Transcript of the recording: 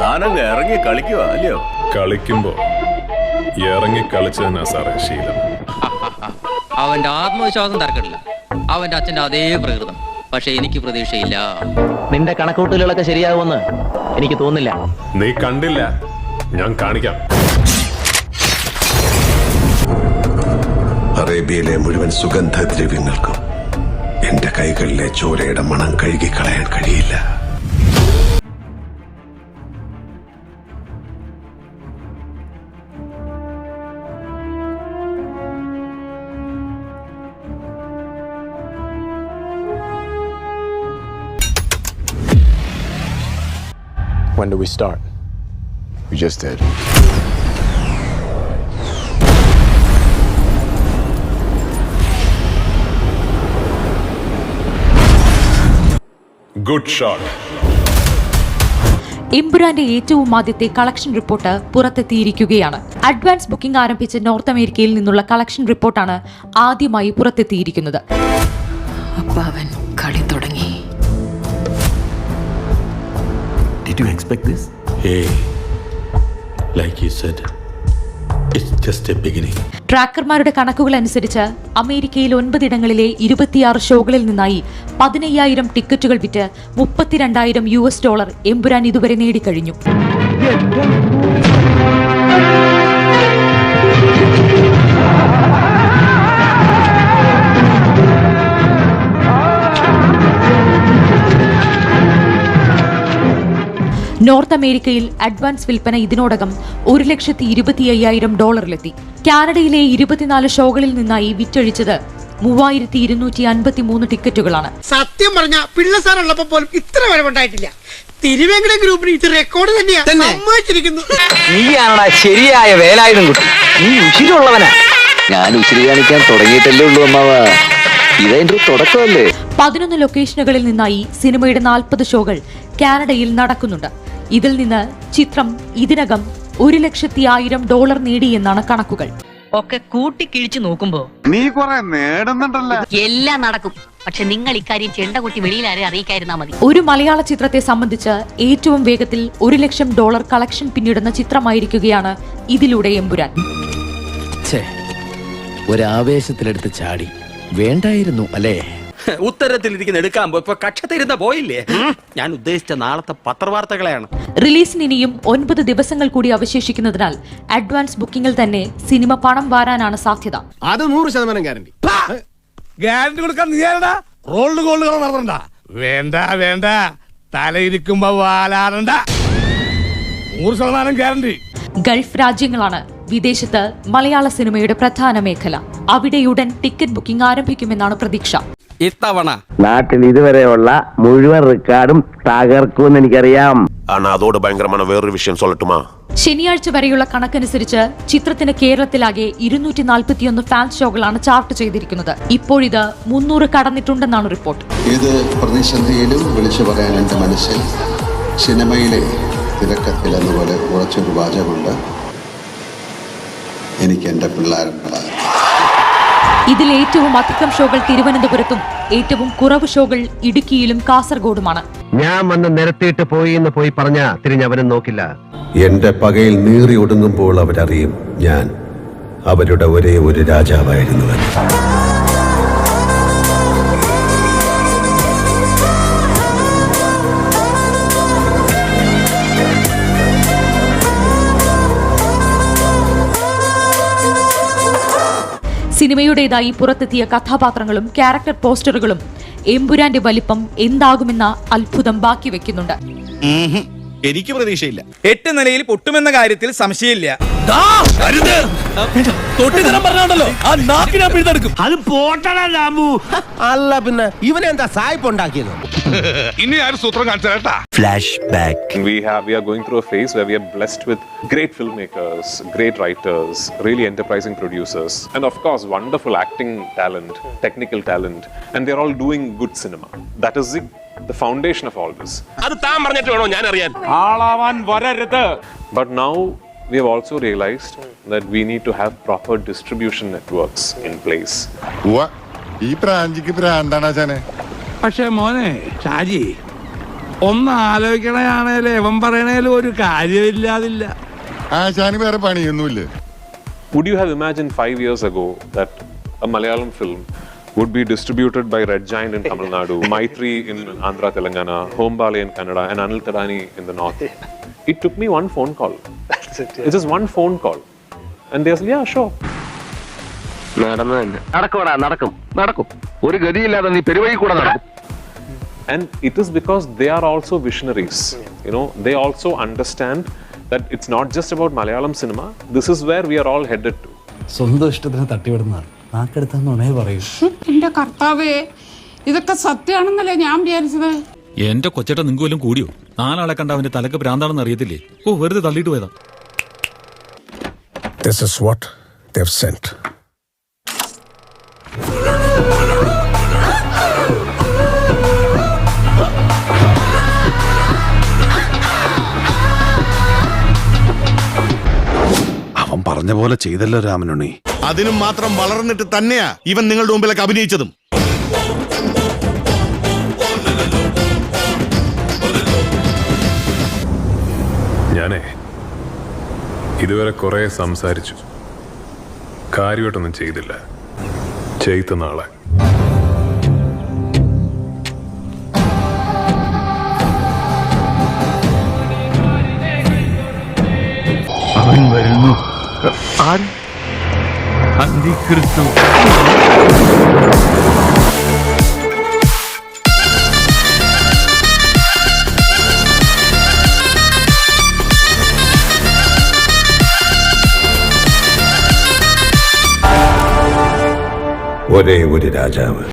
താനങ്ങ് ഇറങ്ങി കളിക്കുക അല്ലയോ? കളിക്കുമ്പോ ഇറങ്ങി കളിച്ചു തന്നെ സാറേ ശീലം. അവന്റെ ആത്മവിശ്വാസം തർക്കമില്ല അവന്റെ അച്ഛന്റെ അതേ പ്രകൃതം. പക്ഷെ എനിക്ക് പ്രതീക്ഷയില്ല. നിന്റെ കണക്കൂട്ടലുകളൊക്കെ ശരിയാകുമെന്ന് എനിക്ക് തോന്നില്ല നീ കണ്ടില്ല. ഞാൻ കാണിക്കാം. അറേബ്യയിലെ മുഴുവൻ സുഗന്ധദ്രവ്യങ്ങൾക്കും എന്റെ കൈകളിലെ ചോരയുടെ മണം കഴുകി കളയാൻ കഴിയില്ല. When do we start? We just did. Good shot. എംപുരാന്റെ ഏറ്റവും ആദ്യത്തെ കളക്ഷൻ റിപ്പോർട്ട് പുറത്തെത്തിയിരിക്കുകയാണ് അഡ്വാൻസ് ബുക്കിംഗ് ആരംഭിച്ച നോർത്ത് അമേരിക്കയിൽ നിന്നുള്ള കളക്ഷൻ റിപ്പോർട്ടാണ് ആദ്യമായി പുറത്തെത്തിയിരിക്കുന്നത് അപ്പാവൻ കളി തുടങ്ങി Did you expect this? Hey, like you said, it's just a beginning. ട്രാക്കർമാരുടെ കണക്കുകൾ അനുസരിച്ച് അമേരിക്കയിൽ ഒൻപതിടങ്ങളിലെ ഇരുപത്തിയാറ് ഷോകളിൽ നിന്നായി പതിനയ്യായിരം ടിക്കറ്റുകൾ വിറ്റ് മുപ്പത്തിരണ്ടായിരം യു എസ് ഡോളർ എമ്പുരാൻ ഇതുവരെ നേടിക്കഴിഞ്ഞു നോർത്ത് അമേരിക്കയിൽ അഡ്വാൻസ് വിൽപ്പന ഇതിനോടകം ഒരു ലക്ഷത്തി ഇരുപത്തി അയ്യായിരം ഡോളറിലെത്തി. കാനഡയിലെ ഇരുപത്തിനാല് ഷോകളിൽ നിന്നായി വിറ്റഴിച്ചത് മൂവായിരത്തി ഇരുന്നൂറ്റി അൻപത്തി മൂന്ന് ടിക്കറ്റുകളാണ്. സത്യം പറഞ്ഞ പിള്ള സാർ ഉള്ളപ്പോ പോലും ഇത്ര വരവുണ്ടായിട്ടില്ല തിരുവേങ്കട ഗ്രൂപ്പിന് ഇത് റെക്കോർഡ് തന്നെയാണ് നീയാണടാ ശരിയായ വേലായുധം കുട്ടി. നീ ഉശിരുള്ളവനാ. ഞാൻ ഉശിരി കാണിക്കാൻ തുടങ്ങിയിട്ടല്ലേ ഉള്ളൂ അമ്മാവ. ഇതെന്റെ തുടക്കമല്ലേ? പതിനൊന്ന് ലൊക്കേഷനുകളിൽ നിന്നായി സിനിമയുടെ നാൽപ്പത് ഷോകൾ കാനഡയിൽ നടക്കുന്നുണ്ട്. ഇതിൽ നിന്ന് ചിത്രം ഇതിനകം ഒരു ലക്ഷത്തി ആയിരം ഡോളർ നേടിയെന്നാണ് കണക്കുകൾ. ഒക്കെ കൂട്ടി കിഴിച്ചു നോക്കുമ്പോ നീ കുറെ നേടുന്നുണ്ടല്ലോ. എല്ലാം നടക്കും. പക്ഷെ നിങ്ങൾ ഇക്കാര്യം ചെണ്ട വെളിയിൽ ആരെ അറിയിക്കായിരുന്നാ മതി. ഒരു മലയാള ചിത്രത്തെ സംബന്ധിച്ച് ഏറ്റവും വേഗത്തിൽ ഒരു ലക്ഷം ഡോളർ കളക്ഷൻ പിന്നിടുന്ന ചിത്രമായിരിക്കുകയാണ് ഇതിലൂടെ എമ്പുരാൻ. ഒരാവേശത്തിലെടുത്ത് ചാടി. വേണ്ടായിരുന്നു അല്ലേ? ഉത്തരത്തിലിരിക്കുന്ന എടുക്കാൻ പോയപ്പോ കക്ഷത്തിരുന്ന പോയില്ലേ? ഞാൻ ഉദ്ദേശിച്ച നാളത്തെ പത്രവാർത്തകളെയാണ്. റിലീസിന് ഇനിയും ഒൻപത് ദിവസങ്ങൾ കൂടി അവശേഷിക്കുന്നതിനാൽ അഡ്വാൻസ് ബുക്കിംഗിൽ തന്നെ സിനിമ പണം വാരാനാണ് സാധ്യത. അത് നൂറ് ശതമാനം ഗ്യാരണ്ടി. ഗ്യാരണ്ടി കൊടുക്കാൻ നീയാരടാ റോൾഡ് ഗോൾഡുകൾ നടത്തണ്ട. വേണ്ട വേണ്ട. തലയിരിക്കുമ്പോ വാലാടണ്ട. നൂറ് ശതമാനം ഗ്യാരണ്ടി. ഗൾഫ് രാജ്യങ്ങളാണ് വിദേശത്ത് മലയാള സിനിമയുടെ പ്രധാന മേഖല. അവിടെയുടൻ ടിക്കറ്റ് ബുക്കിംഗ് ആരംഭിക്കുമെന്നാണ് പ്രതീക്ഷ. ഇത്തവണ. നാട്ടിൽ ഇതുവരെയുള്ള മുഴുവൻ റെക്കോർഡും തകർക്കും എനിക്കറിയാം. ആണ് അതോട് ഭയങ്കരമാണ് വേറൊരു വിഷയം സൊല്ലട്ടുമാ. ശനിയാഴ്ച വരെയുള്ള കണക്കനുസരിച്ച് ചിത്രത്തിന് കേരളത്തിലാകെ ഇരുന്നൂറ്റി നാൽപ്പത്തിയൊന്ന് ഫാൻ ഷോകളാണ് ചാർട്ട് ചെയ്തിരിക്കുന്നത്. ഇപ്പോഴിത് മുന്നൂറ് കടന്നിട്ടുണ്ടെന്നാണ് റിപ്പോർട്ട് ഏത് പ്രതിസന്ധിയിലും വിളിച്ചു പറയാൻ എന്റെ മനസ്സിൽ സിനിമയിലെ തിരക്കത്തിലെന്നപോലെ കുറച്ചൊരു വാചകമുണ്ട്. എനിക്ക് എന്റെ പിള്ളേരുടെ ഇതിൽ ഏറ്റവും അധികം ഷോകൾ തിരുവനന്തപുരത്തും ഏറ്റവും കുറവ് ഷോകൾ ഇടുക്കിയിലും കാസർഗോഡുമാണ്. ഞാൻ വന്ന് നിരത്തിയിട്ട് പോയി എന്ന് പോയി പറഞ്ഞ തിരിഞ്ഞവനും നോക്കില്ല. എന്റെ പകയിൽ നീറി ഒടുങ്ങുമ്പോൾ അവരറിയും ഞാൻ അവരുടെ ഒരേ ഒരു രാജാവായിരുന്നുവെന്ന് സിനിമയുടേതായി പുറത്തെത്തിയ കഥാപാത്രങ്ങളും ക്യാരക്ടർ പോസ്റ്ററുകളും എമ്പുരാന്റെ വലിപ്പം എന്താകുമെന്ന അത്ഭുതം ബാക്കി വെക്കുന്നുണ്ട്. എനിക്ക് പ്രതീക്ഷയില്ല. എട്ട് നിലയിൽ പൊട്ടുമെന്ന കാര്യത്തിൽ സംശയമില്ല. അത് പോട്ടടാ അല്ല പിന്നെ ഇവനെന്താ സായിപ്പ് ഉണ്ടാക്കിയത്? ഇനി ആര് സൂത്രം കാണിച്ചാൽ flash back we have we are going through a phase where we are blessed with great film makers great writers really enterprising producers and of course wonderful acting talent technical talent and they are all doing good cinema that is the the foundation of all this അത് താൻ പറഞ്ഞിട്ട് വേണോ? ഞാൻ അറിയാൻ. ആളാവാൻ വരരുത്. But now we have also realised that we need to have proper distribution networks in place വാ ഈ ബ്രാഞ്ചിക്ക് ബ്രാൻഡാണ് ചാനേ പക്ഷേ മോനെ ഷാജി ഒന്ന് ആലോചിക്കണയാണേലേ എവൻ പറയണേലും ഒരു കാര്യമില്ലാതില്ല ആശാന് വേറെ പണിയൊന്നുമില്ല Would you have imagined five years ago that a Malayalam film would be distributed by Red Giant in Tamil Nadu, Maitri in Andhra Telangana, Hombale in Kannada, and Anil Tadani in the north? It took me one phone call. That's it. Yeah. It's just one phone call. And they said, yeah, sure. നടന്നു തന്നെ നടക്കോടാ നടക്കും നടക്കും ഒരു ഗതിയില്ലാതെ നീ പെരുവഴി കൂടെ നടക്കും And it is because they are also visionaries. Yeah. You know, they also understand that it's not just about Malayalam cinema. This is where we are all headed to. സ്വന്തം ഇഷ്ടത്തിന് തട്ടിവിടുന്നതാണ് നാക്കെടുത്താന്നുണേ പറയൂ എന്റെ കർത്താവേ ഇതൊക്കെ സത്യമാണെന്നല്ലേ ഞാൻ വിചാരിച്ചത് എന്റെ കൊച്ചേട്ട നിങ്ങൾക്ക് വല്ലതും കൂടിയോ നാലാളെ കണ്ട അവന്റെ തലക്ക് ഭ്രാന്താണെന്ന് അറിയത്തില്ലേ ഓ വെറുതെ തള്ളിയിട്ട് പോയതാ This is what they've sent. പറഞ്ഞ പോലെ ചെയ്തല്ലോ രാമനുണ്ണി. അതിനും മാത്രം വളർന്നിട്ട് തന്നെയാ ഇവൻ നിങ്ങളുടെ മുമ്പിലൊക്കെ അഭിനയിച്ചതും. ഞാനേ ഇതുവരെ കുറെ സംസാരിച്ചു. കാര്യമായിട്ടൊന്നും ചെയ്തില്ല. ചെയ്ത നാളെ. അവൻ വരുന്നു. അന്തിക്രിസ്തു ഒരേ ഒരു രാജാവ്